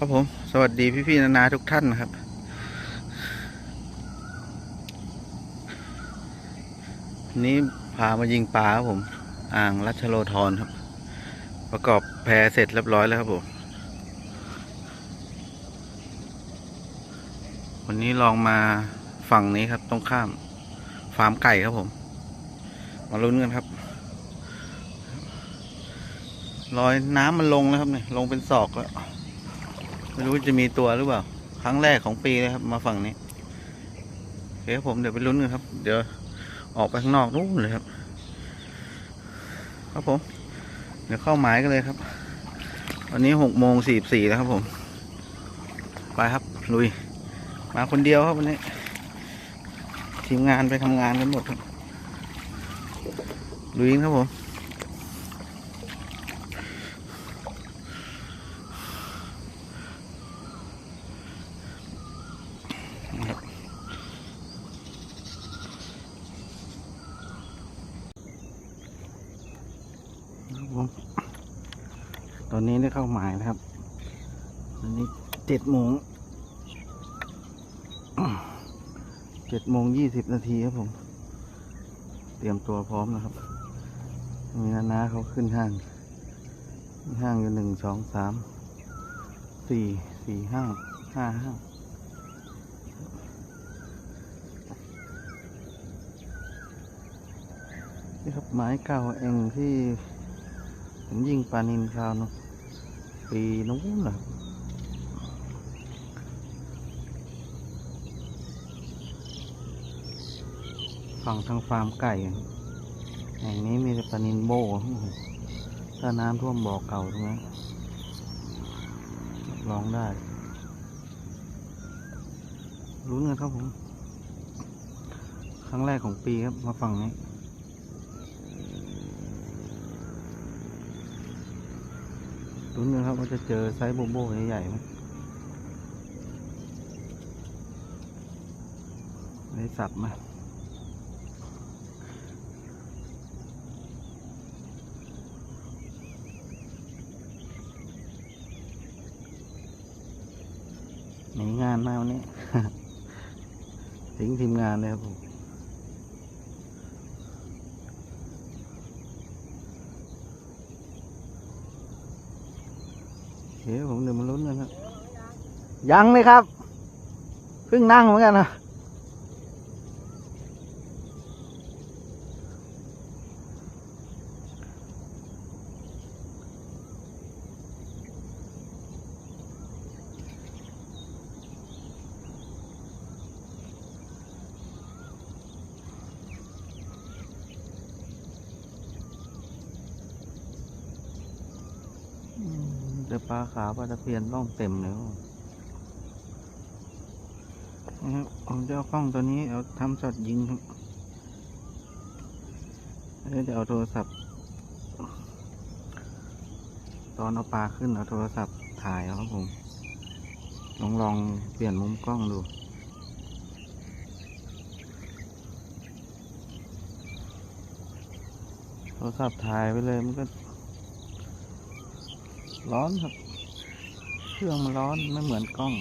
ครับผม สวัสดีพี่ๆนานาทุกท่านนะครับวันนี้พามายิงปลาครับผม อ่างรัชโลธรครับ ประกอบแพเสร็จเรียบร้อยแล้วครับผม วันนี้ลองมาฝั่งนี้ครับ ตรงข้าม ฟาร์มไก่ครับผม มาลุ้นกันครับรอยน้ำมันลงแล้วครับเนี่ยลงเป็นศอกแล้ว ไม่รู้จะมีตัวหรือเปล่า ครั้งแรกของปีเลยครับ มาฝั่งนี้โอเคผมเดี๋ยวไปลุ้นกันครับ เดี๋ยวออกไปข้างนอกนู้นเลยครับ ครับผม เดี๋ยวเข้าหมายกันเลยครับ วันนี้หกโมงสี่สี่แล้วครับผม ไปครับ ลุย มาคนเดียวครับวันนี้ ทีมงานไปทำงานกันหมดครับลุยครับผม ครับผมต อนนี้ได้เข้าหมายแล้วครับตอนนี้เจ็ดโมงเจ็ดโมงยี่สิบนาทีครับผม เตรียมตัวพร้อมนะครับ มีนานาเขาขึ้นห้าง ห้างอยู่หนึ่งสองสามสี่สี่ห้างห้าห้างนี่ครับไม้เก่าเองที่ผมยิงปลานินคราวเนอะ ปีนู้นฝั่งทางฟาร์มไก่แห่งนี้มีต่ปลานินโบถ้าน้ำท่วมบ่อเก่าตรงนั้นร้องได้รู้เงินครับผม ครั้งแรกของปีครับ มาฝั่งนี้ ลุ้นกันครับว่าจะเจอไซส์โบโบใหญ่ๆไหมได้สับมาหนีงานมาวันนี้ ทิ้งทีมงานเลยครับผม เดี๋ยว ผมเดี๋ยวมาลุ้นกันครับยังเลยครับเพิ่งนั่งเหมือนกันนะ มเดี๋ยวปลาขาวปลาตะเพียนต้องเต็มเลยครับนะครับผมจะเอากล้องตัวนี้เอาทำช็อตยิงครับแล้วจะเอาโทรศัพท์ ตอนเอาปลาขึ้นเอาโทรศัพท์ถ่ายเอาครับผมลองลองเปลี่ยนมุมกล้องดูโทรศัพท์ถ่ายไปเลยมันก็ ร้อนครับ เครื่องมันร้อนไม่เหมือนกล้อง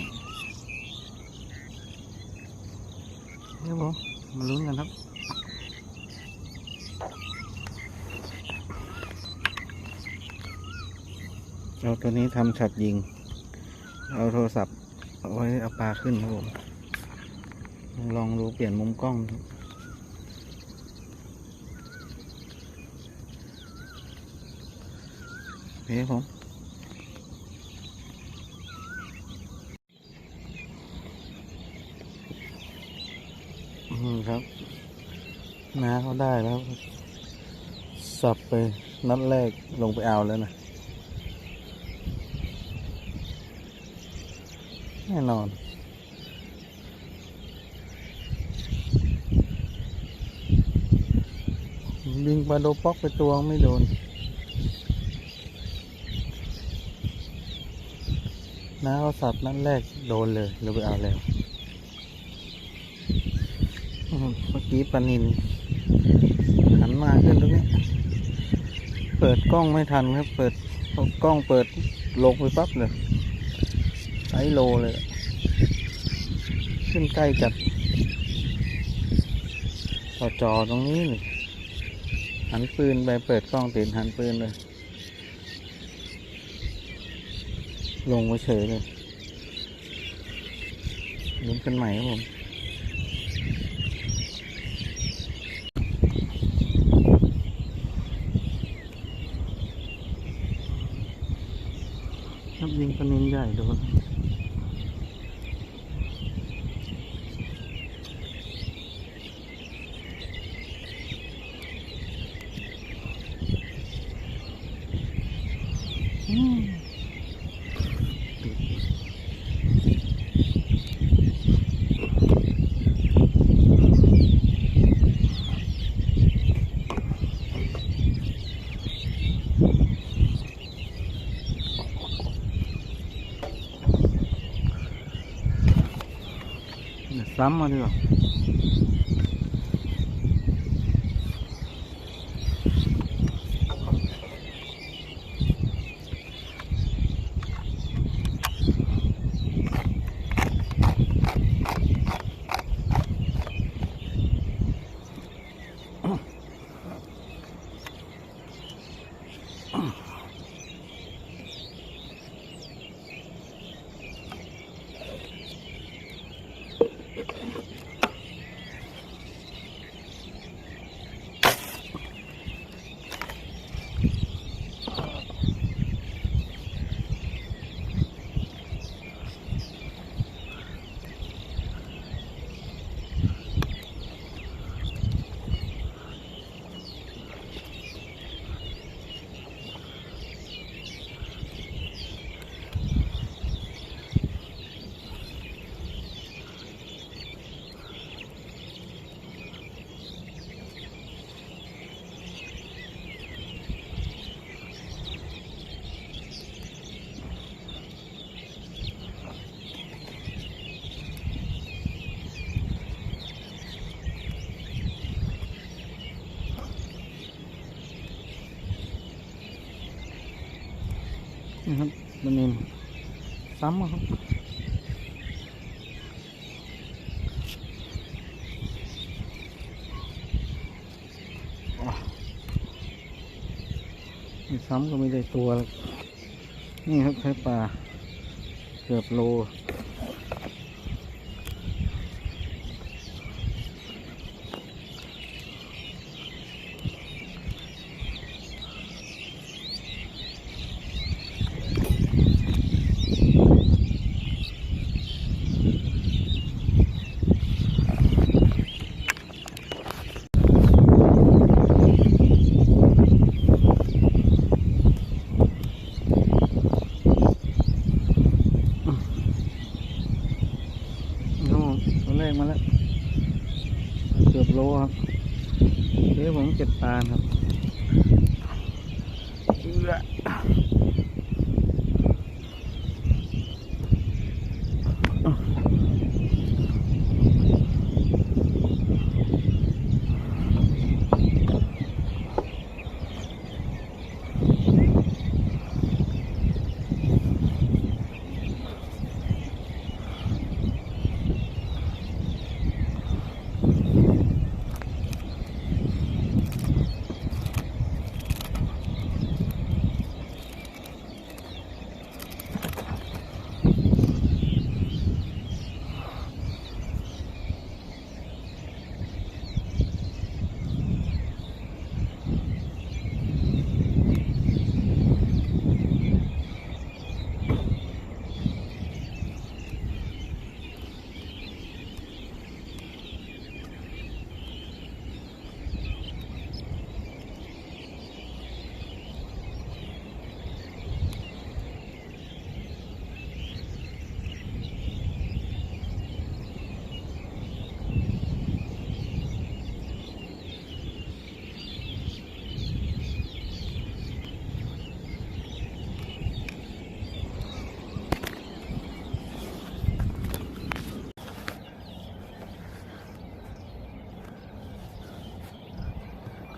เดี๋ยวผมมาลุ้นกันครับเอาตัวนี้ทำช็อตยิง เอาโทรศัพท์เอาไว้เอาปลาขึ้นครับผม ลองดูเปลี่ยนมุมกล้องครับเคครับผม อืมครับน้าเขาได้แล้วสับไปนัดแรกลงไปเอาแล้วนะแน่นอนยิงปลาโดป๊อกไปตัวไม่โดน น้าเขาสับนัดแรกโดนเลยเราไปเอาแล้ว อืมเมื่อ กี้ปลานินหันมาขึ้นตรงนี้ เปิดกล้องไม่ทันครับ เปิดกล้องเปิดลงไปปั๊บเลยไอโลเลย ขึ้นใกล้จัดต่อจอตรงนี้เลยหันปืนไปเปิดกล้องติดหันปืนเลย ลงมาเฉยเลยลุ้นกันใหม่ครับผม ครับยิงปลานินใหญ่โดนอืม เดี๋ยว มาดีกว่านี่ครับปลานินซ้ำครับซ้ำก็ไม่ได้ตัว นี่ครับใช้ปลาเกือบโล นี่ครับผมตัวแรกมาแล้ว เกือบ โลครับเดี๋ยวผมเก็บปลาครับเอื้อ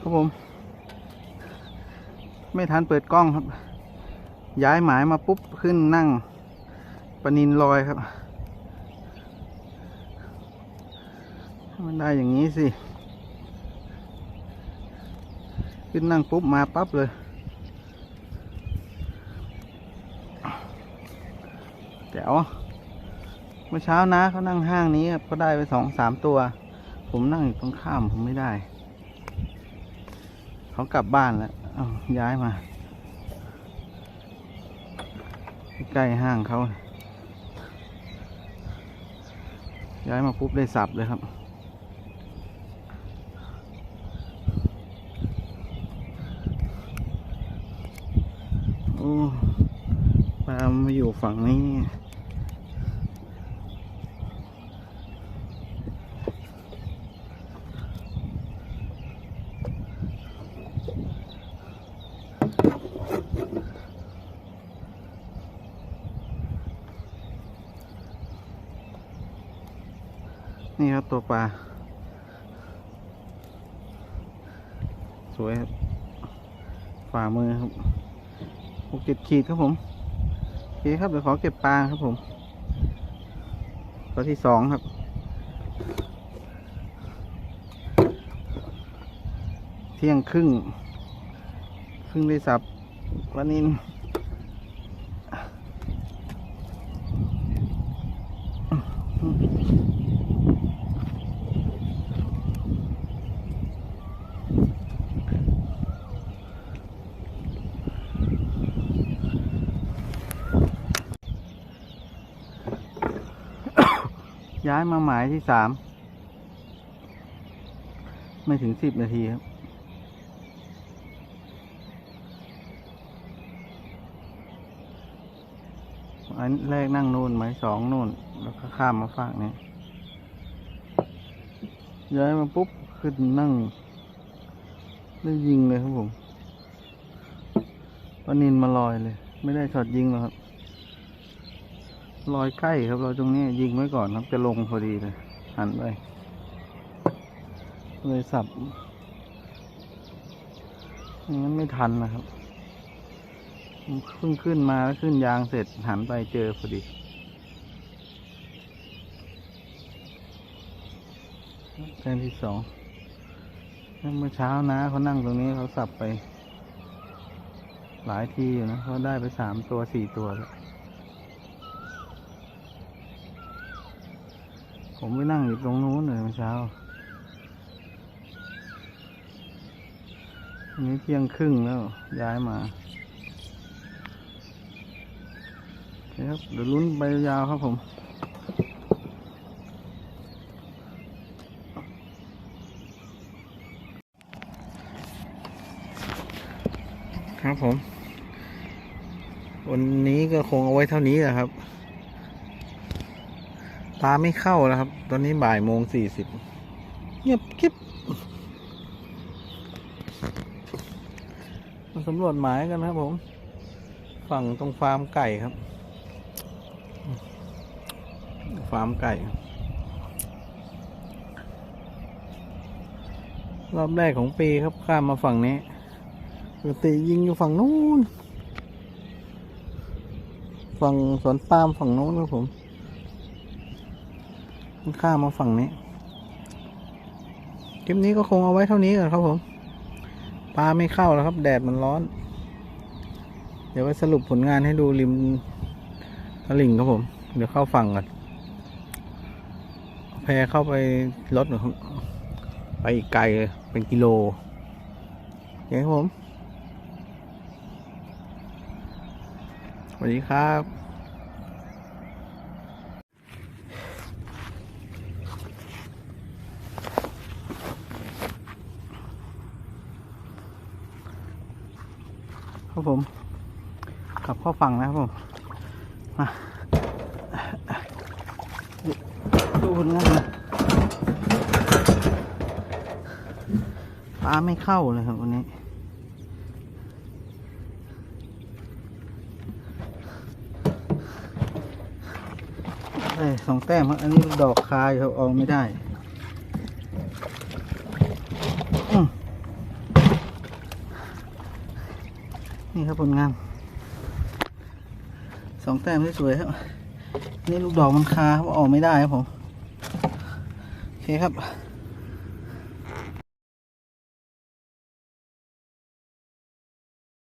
ครับผม ไม่ทันเปิดกล้องครับ ย้ายหมายมาปุ๊บขึ้นนั่งปนินลอยครับ มันได้อย่างนี้สิ ขึ้นนั่งปุ๊บมาปั๊บเลยแจ๋วเมื่อเช้านะเขานั่งห้างนี้ครับก็ได้ไปสองสามตัว ผมนั่งอยู่ตรงข้ามผมไม่ได้ เขากลับบ้านแล้วเอาย้ายมา ใกล้ห้างเขา ย้ายมาปุ๊บได้สับเลยครับโอ้ปลามาอยู่ฝั่งนี้ นี่ครับตัวปลา สวยครับ ฝ่ามือครับหกเจ็ดขีดครับผมโอเคครับเดี๋ยวขอเก็บปลาครับผมตัวที่สองครับเที่ยงครึ่ง ครึ่งได้สับวันนี้ ย้ายมาหมายที่สาม ไม่ถึงสิบนาทีครับ อันแรกนั่งนู่นหมายสองนู่น แล้วก็ข้ามมาฝากนี้ ย้ายมาปุ๊บ ขึ้นนั่ง ได้ยิงเลยครับผมปนินมาลอยเลย ไม่ได้ช็อตยิงหรอกครับ ลอยใกล้ครับ เราตรงนี้ยิงไว้ก่อนครับจะลงพอดีเลยหันไปเลยสับงั้นไม่ทันนะครับเพิ่งขึ้นมาแล้วขึ้นยางเสร็จหันไปเจอพอดีแค่ที่สองเมื่อเช้านะเขานั่งตรงนี้เขาสับไป หลายทีอยู่นะเขาได้ไปสามตัวสี่ตัวแล้ว ผมไปนั่งอยู่ตรงนู้นเลยเมื่อเช้าอันนี้เที่ยงครึ่งแล้ว ย้ายมาเคครับเดี๋ยวลุ้นไปยาวครับผมครับผม วันนี้ก็คงเอาไว้เท่านี้แหละครับ ปลาไม่เข้าแล้วครับ ตอนนี้บ่ายโมงสี่สิบเงียบกิ๊บมาสำรวจหมายกันครับผม ฝั่งตรงฟาร์มไก่ครับ ฟาร์มไก่ รอบแรกของปีครับข้ามมาฝั่งนี้ปกติยิงอยู่ฝั่งนู้น ฝั่งสวนปาล์มฝั่งนู้นครับผม ข้ามมาฝั่งนี้ คลิปนี้ก็คงเอาไว้เท่านี้ก่อนครับผม ปลาไม่เข้าแล้วครับ แดดมันร้อน เดี๋ยวไว้สรุปผลงานให้ดูริมตลิ่งครับผม เดี๋ยวเข้าฝั่งก่อน แพเข้าไปรถหน่อยครับไปอีกไกลเป็นกิโลโอเคครับผมสวัสดีครับ ครับผมกลับเข้าฝั่งนะครับผม มา ดูผลงานะปลาไม่เข้าเลยครับวันนี้สองแต้มครับ อันนี้ดอกคายครับเอาไม่ได้อืมนี่ ครับผลงานสองแต้มสวยครับ นี่ลูกดอกมันคาครับออกไม่ได้ครับผม โอเคครับ